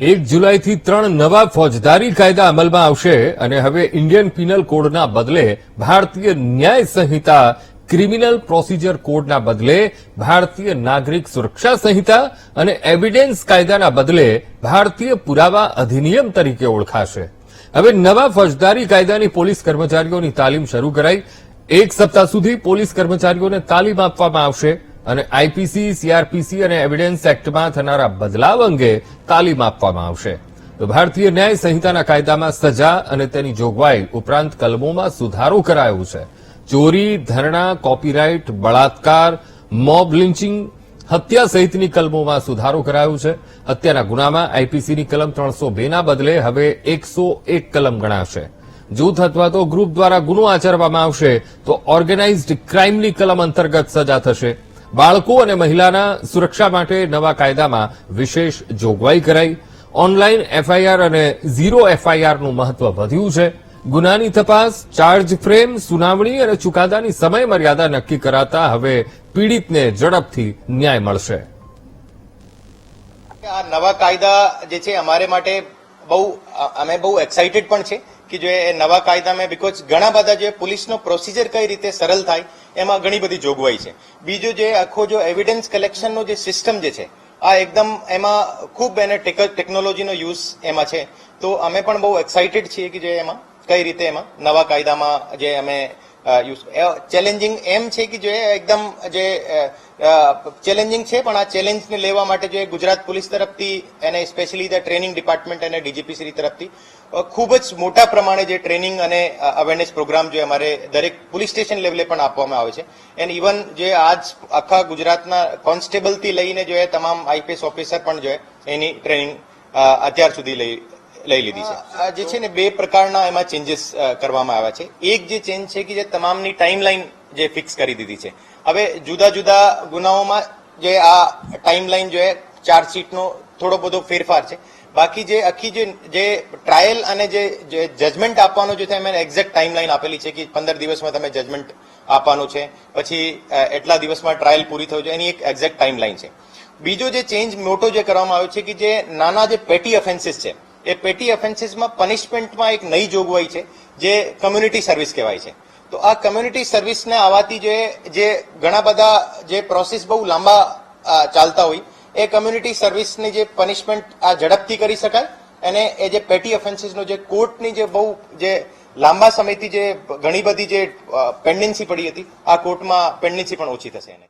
એક જુલાઈથી ત્રણ નવા ફોજદારી કાયદા અમલમાં આવશે અને હવે ઇન્ડિયન પિનલ કોડના બદલે ભારતીય ન્યાય સંહિતા, ક્રિમિનલ પ્રોસિજર કોડના બદલે ભારતીય નાગરિક સુરક્ષા સંહિતા અને એવિડન્સ કાયદાના બદલે ભારતીય પુરાવા અધિનિયમ તરીકે ઓળખાશે. હવે નવા ફોજદારી કાયદાની પોલીસ કર્મચારીઓની તાલીમ શરૂ કરાઈ. એક સપ્તાહ સુધી પોલીસ કર્મચારીઓને તાલીમ આપવામાં આવશે. અને આઈપીસી, સીઆરપીસી અને એવિડન્સ એક્ટમાં થનારા બદલાવ અંગે તાલીમ આપવામાં આવશે. તો ભારતીય ન્યાય સંહિતાના કાયદામાં સજા અને તેની જોગવાઈ ઉપરાંત કલમોમાં સુધારો કરાયો છે. ચોરી, ધરણા, કોપીરાઇટ, બળાત્કાર, મોબ લિન્ચિંગ હત્યા સહિતની કલમોમાં સુધારો કરાયો છે. હત્યાના ગુનામાં આઈપીસીની કલમ ત્રણસો બેના બદલે હવે એકસો એક કલમ ગણાશે. જૂથ અથવા તો ગ્રુપ દ્વારા ગુનો આચરવામાં આવશે તો ઓર્ગેનાઇઝડ ક્રાઇમની કલમ અંતર્ગત સજા થશે. બાળકો અને મહિલાના સુરક્ષા માટે નવા કાયદામાં વિશેષ જોગવાઈ કરાઈ. ઓનલાઈન એફઆઈઆર અને ઝીરો એફઆઈઆરનું મહત્વ વધ્યું છે. ગુનાની તપાસ, ચાર્જ ફ્રેમ, સુનાવણી અને ચુકાદાની સમય મર્યાદા નક્કી કરાતા હવે પીડિતને ઝડપથી ન્યાય મળશે. આ નવા કાયદા જે છે, અમારે માટે બહુ, અમે બહુ એક્સાઇટેડ પણ છે કે જો એ નવા કાયદામાં બીકોઝ ઘણા બધા જે પોલીસનો પ્રોસિજર કઈ રીતે સરળ થાય, એમાં ઘણી બધી જોગવાઈ છે. બીજું જે આખો જો એવિડન્સ કલેક્શનનો જે સિસ્ટમ જે છે, આ એકદમ એમાં ખૂબ એને ટેકનોલોજીનો યુઝ એમાં છે. તો અમે પણ બહુ એક્સાઇટેડ છીએ કે જે એમાં, કઈ રીતે એમાં નવા કાયદામાં જે અમે ચેલેન્જિંગ એમ છે કે જે એકદમ જે ચેલેન્જિંગ છે, પણ આ ચેલેન્જને લેવા માટે જે ગુજરાત પોલીસ તરફથી અને સ્પેશિયલી ધ ટ્રેનિંગ ડિપાર્ટમેન્ટ અને ડીજીપી શ્રી તરફથી ખૂબ જ મોટા પ્રમાણે જે ટ્રેનિંગ અને અવેરનેસ પ્રોગ્રામ જે અમારે દરેક પોલીસ સ્ટેશન લેવલે પણ આપવામાં આવે છે. એન્ડ ઇવન જે આજ આખા ગુજરાતના કોન્સ્ટેબલથી લઈને જો તમામ આઈપીએસ ઓફિસર પણ જો એની ટ્રેનિંગ અત્યાર સુધી લઈ લઈ લીધી છે. જે છે ને બે પ્રકારના એમાં ચેન્જીસ કરવામાં આવ્યા છે. એક જે ચેન્જ છે કે જે તમામની ટાઈમલાઈન જે ફિક્સ કરી દીધી છે. હવે જુદા જુદા ગુનાઓમાં જે આ ટાઈમલાઈન જો ચાર્જશીટનો થોડો બધો ફેરફાર છે. બાકી જે આખી જે જે ટ્રાયલ અને જે જજમેન્ટ આપવાનો જે છે, એમાં એક્ઝેક્ટ ટાઈમલાઈન આપેલી છે કે પંદર દિવસમાં તમે જજમેન્ટ આપવાનું છે. પછી એટલા દિવસમાં ટ્રાયલ પૂરી થયું છે. એની એક એક્ઝેક્ટ ટાઈમલાઈન છે. બીજો જે ચેન્જ મોટો જે કરવામાં આવ્યો છે કે જે નાના જે પેટી ઓફેન્સીસ છે એ પેટી ઓફેન્સીસમાં પનિશમેન્ટમાં એક નવી જોગવાઈ છે, જે કમ્યુનિટી સર્વિસ કહેવાય છે. તો આ કમ્યુનિટી સર્વિસને આવવાથી જે જે ઘણા બધા જે પ્રોસેસ બહુ લાંબા ચાલતા હોય, એ કમ્યુનિટી સર્વિસની જે પનિશમેન્ટ આ ઝડપથી કરી શકાય. અને એ જે પેટી ઓફેન્સીસનો જે કોર્ટની જે બહુ, જે લાંબા સમયથી જે ઘણી બધી જે પેન્ડન્સી પડી હતી, આ કોર્ટમાં પેન્ડન્સી પણ ઓછી થશે એને.